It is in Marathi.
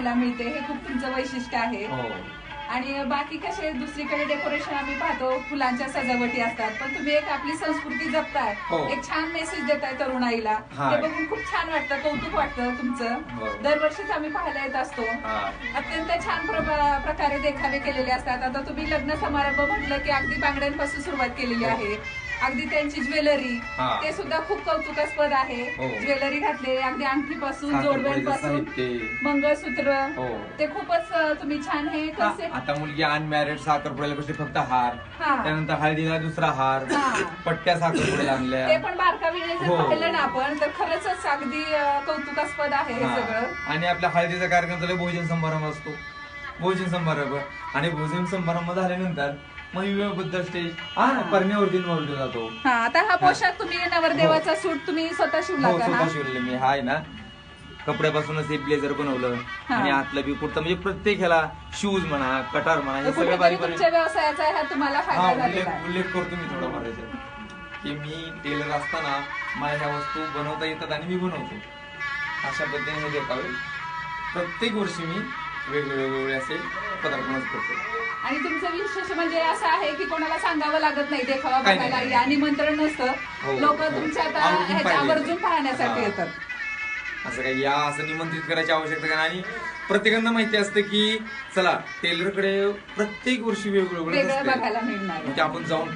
मिळते हे खूप तुमचं वैशिष्ट्य आहे हो आणि बाकी कसे दुसरीकडे डेकोरेशन आम्ही पाहतो फुलांच्या सजावटी असतात पण तुम्ही एक आपली संस्कृती जपताय हो. एक छान मेसेज देताय तरुणाईला हा. ते बघून खूप छान वाटतं कौतुक वाटतं तुमचं बरोबर. दरवर्षीच आम्ही पाहायला येत असतो हा. अत्यंत छान प्र- प्रकारे देखावे केलेले असतात आता तुम्ही लग्न समारंभ म्हटलं की अगदी बांगड्यांपासून सुरुवात केलेली हो. आहे अगदी त्यांची ज्वेलरी हा. ते सुद्धा खूप कौतुकास्पद आहे हो. ज्वेलरी घातले अगदी अंगठीपासून जोडव्यांपासून साहित्य. मंगळसूत्र हो. ते खूपच अं, तुम्ही छान हे हा, कन्सेप्ट आता मुलगी अनमॅरिड साखरपुड्याला कशी फक्त हार हा. त्यानंतर हळदीला दुसरा हार हा. पट्ट्या साखरपुड्याला ते आणल्या पण बारकावीने जर हो. पाहिलं ना आपण तर खरंच अगदी अं, कौतुकास्पद आहे हे हा. सगळं आणि आपल्या हळदीचा कार्यक्रम चालू भोजन समारंभ असतो भोजन समारंभ आणि भोजन समारंभ झाल्यानंतर मग विवाहबद्दल स्टेज हा. परण्यावरती निवडला जातो. हा आता हा पोशाख तुम्ही नवरदेवाचा सूट तुम्ही स्वतः शिवला हो का हा? स्वतः शिवले मी. हाय ना. कपड्यापासूनच हे ब्लेझर बनवलं. हा. आणि आतलं बी कुर्ता म्हणजे प्रत्येक ह्याला शूज म्हणा कटार म्हणा हे सगळं कुठेतरी बारीक तुमच्या व्यवसायाचा हा तुम्हाला हा फायदा झालेला उल्लेख आहे. उल्लेख करतो मी थोडा याच्यात. की मी टेलर असताना मला ह्या वस्तू बनवता येतात आणि मी बनवतो. अशा पद्धतीने हे देखावे. प्रत्येक वर्षी मी वेगवेगळे वेगवेगळे असे पदार्थ करतो. आणि विशेष म्हणजे असं आहे की कोणाला सांगावं लागत नाही देखावा काही बघायला नाही. या निमंत्रण नसतं हो. लोक तुमच्या आता आवर्जून ह्याच्या पाहिजे. आवर्जून पाहण्यासाठी हा. येतात असं काही या असं निमंत्रित करायची आवश्यकता काय नाही. आणि प्रत्येकांना माहिती असतं की चला टेलरकडे प्रत्येक वर्षी वेगवेगळं वेगळं असतंय. बघायला मिळणार आहे. म्हणजे आपण जाऊन